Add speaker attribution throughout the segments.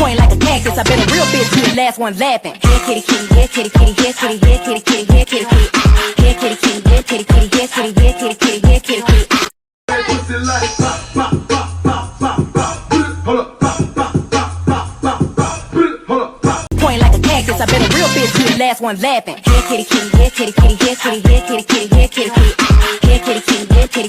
Speaker 1: Point like a cactus, I bet a real bitch be the last one laughing. Here kitty kitty, here kitty kitty, here kitty, here kitty kitty, here kitty kitty. Here kitty kitty, here kitty kitty, here kitty, here kitty kitty, here kitty kitty.
Speaker 2: Pussy like pop, pop, pop, pop, pop, pop. Hold up, pop, pop, pop, pop, pop, pop. Hold up, pop.
Speaker 1: Point like a cactus, I bet a real bitch be the last one laughing. Here kitty kitty, here kitty kitty, here kitty, here kitty kitty, here kitty kitty. Here kitty kitty, here kitty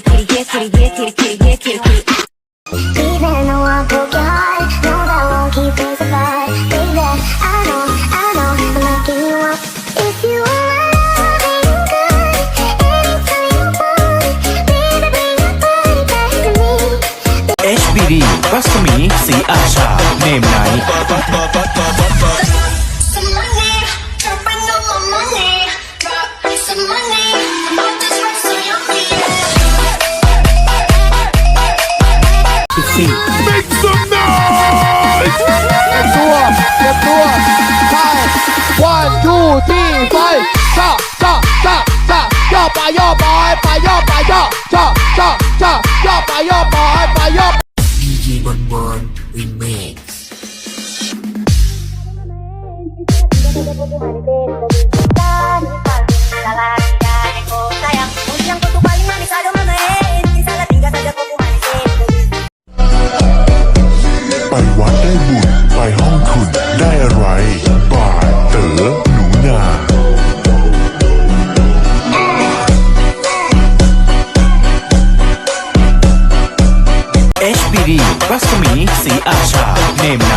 Speaker 1: kitty, here kitty,
Speaker 3: สีอาชา เนมไน
Speaker 4: Some money, dropping on my money, drop some money. About this rest of your feet.
Speaker 3: อีกสี่
Speaker 2: Make some noise!
Speaker 5: ตัวเตรียมตัวไป one two three ไปจ้าจ้าจ้าจ้าย่อไปย่อไปไปย่อไปย่อจ้าจ้าจ้าย่อไปย่อไปไปย่อ
Speaker 6: ไป ไปวัดได้บุญ ไปห้องคุณได้อะไร
Speaker 3: HBD รัศมีสีอาชา เนมไน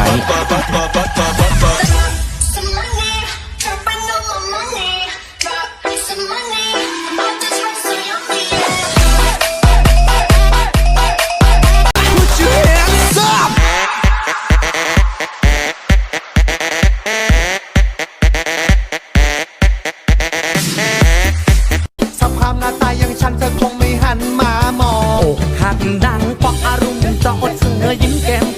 Speaker 4: Some money, dropping on my money, drop some money. About this rest of your feet.
Speaker 5: Put your hands up สภาพหน้าตาอย่างฉันเธอคงไม่หันมามอง
Speaker 1: อกหักดัง ปะอารมณ์จะอดเสือยิ้มแก้ม